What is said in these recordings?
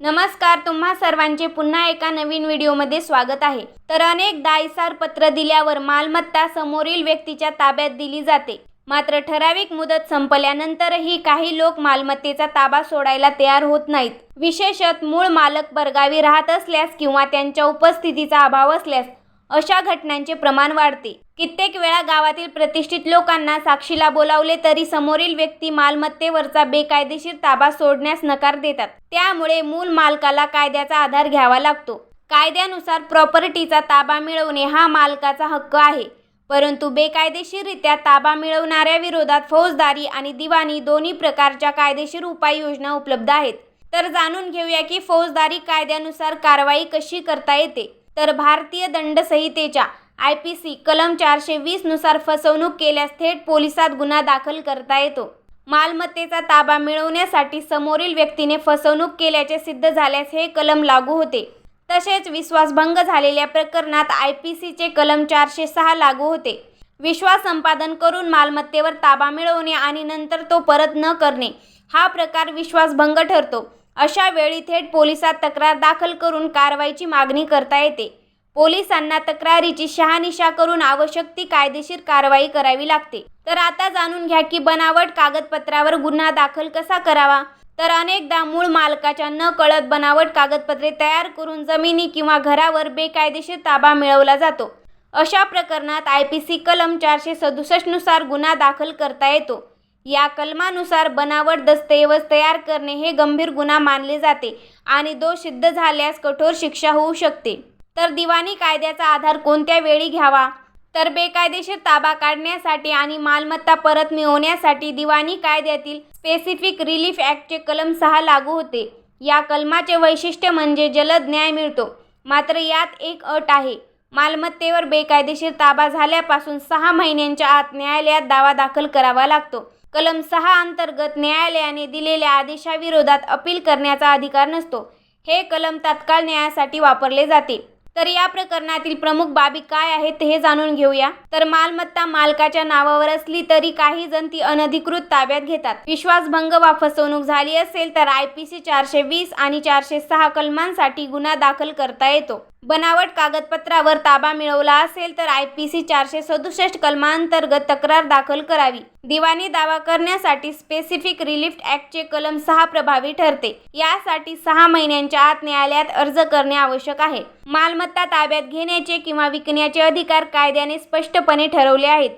नमस्कार तुम्हा सर्वांचे पुन्हा एका नवीन व्हिडिओमध्ये स्वागत आहे. तर अनेकदा इसार पत्र दिल्यावर मालमत्ता समोरील व्यक्तीच्या ताब्यात दिली जाते. मात्र ठराविक मुदत संपल्यानंतरही काही लोक मालमत्तेचा ताबा सोडायला तयार होत नाहीत. विशेषत मूळ मालक परगावी राहत असल्यास किंवा त्यांच्या उपस्थितीचा अभाव असल्यास अशा घटनांचे प्रमाण वाढते. कित्येक वेळा गावातील प्रतिष्ठित लोकांना साक्षीला बोलावले तरी समोरील व्यक्ती मालमत्तेवरचा बेकायदेशीर ताबा सोडण्यास नकार देतात. त्यामुळे मूल मालकाला कायद्याचा आधार घ्यावा लागतो. कायद्यानुसार प्रॉपर्टीचा ताबा मिळवणे हा मालकाचा हक्क आहे. परंतु बेकायदेशीररित्या ताबा मिळवणाऱ्या विरोधात फौजदारी आणि दिवाणी दोन्ही प्रकारच्या कायदेशीर उपाययोजना उपलब्ध आहेत. तर जाणून घेऊया की फौजदारी कायद्यानुसार कारवाई कशी करता येते. तर भारतीय दंड संहितेच्या आय पी सी कलम चारशे वीसनुसार फसवणूक केल्यास थेट पोलिसात गुन्हा दाखल करता येतो. मालमत्तेचा ताबा मिळवण्यासाठी समोरील व्यक्तीने फसवणूक केल्याचे सिद्ध झाल्यास हे कलम लागू होते. तसेच विश्वासभंग झालेल्या प्रकरणात आय पी सीचे कलम चारशे सहा लागू होते. विश्वास संपादन करून मालमत्तेवर ताबा मिळवणे आणि नंतर तो परत न करणे हा प्रकार विश्वासभंग ठरतो. अशा वेळी थेट पोलिसात तक्रार दाखल करून कारवाईची मागणी करता येते. पोलिसांना तक्रारीची शहानिशा करून आवश्यक ती कायदेशीर कारवाई करावी लागते. तर आता जाणून घ्या की बनावट कागदपत्रावर गुन्हा दाखल कसा करावा? तर अनेकदा मूळ मालकाच्या न कळत बनावट कागदपत्रे तयार करून जमिनी किंवा घरावर बेकायदेशीर ताबा मिळवला जातो. अशा प्रकरणात आय पी सी कलम चारशे सदुसष्टनुसार गुन्हा दाखल करता येतो. या कलमानुसार बनावट दस्तऐवज तयार करणे हे गंभीर गुन्हा मानले जाते आणि दोष सिद्ध झाल्यास कठोर शिक्षा होऊ शकते. तर दिवाणी कायद्याचा आधार कोणत्या वेळी घ्यावा? तर बेकायदेशीर ताबा काढण्यासाठी आणि मालमत्ता परत मिळवण्यासाठी दिवाणी कायद्यातील स्पेसिफिक रिलीफ ॲक्टचे कलम सहा लागू होते. या कलमाचे वैशिष्ट्य म्हणजे जलद न्याय मिळतो. मात्र यात एक अट आहे. मालमत्तेवर बेकायदेशीर ताबा झाल्यापासून सहा महिन्यांच्या आत न्यायालयात दावा दाखल करावा लागतो. कलम सहा अंतर्गत न्यायालयाने दिलेल्या आदेशाविरोधात अपील करण्याचा अधिकार नसतो. हे कलम तात्काळ न्यायासाठी वापरले जाते. तर या प्रकरणातील प्रमुख बाबी काय आहेत हे जाणून घेऊया. तर मालमत्ता मालकाच्या नावावर असली तरी काही जण ती अनधिकृत ताब्यात घेतात. विश्वासभंग वा फसवणूक झाली असेल तर आय पी सी चारशे वीस आणि चारशे सहा कलमांसाठी गुन्हा दाखल करता येतो. बनावट कागदपत्रावर ताबा मिळवला असेल तर आय पी सी चारशे सदुसष्ट कलमांतर्गत तक्रार दाखल करावी. दिवाणी दावा करण्यासाठी स्पेसिफिक रिलीफ ॲक्टचे कलम सहा प्रभावी ठरते. यासाठी सहा महिन्यांच्या आत न्यायालयात अर्ज करणे आवश्यक आहे. मालमत्ता ताब्यात घेण्याचे किंवा विकण्याचे अधिकार कायद्याने स्पष्टपणे ठरवले आहेत.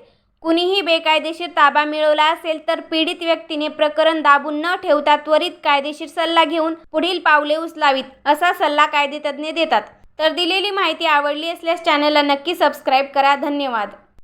कुणीही बेकायदेशीर ताबा मिळवला असेल तर पीडित व्यक्तीने प्रकरण दाबून न ठेवता त्वरित कायदेशीर सल्ला घेऊन पुढील पावले उचलावीत असा सल्ला कायदेतज्ञ देतात. तर दिलेली माहिती आवडली असल्यास चॅनलला नक्की सबस्क्राईब करा. धन्यवाद.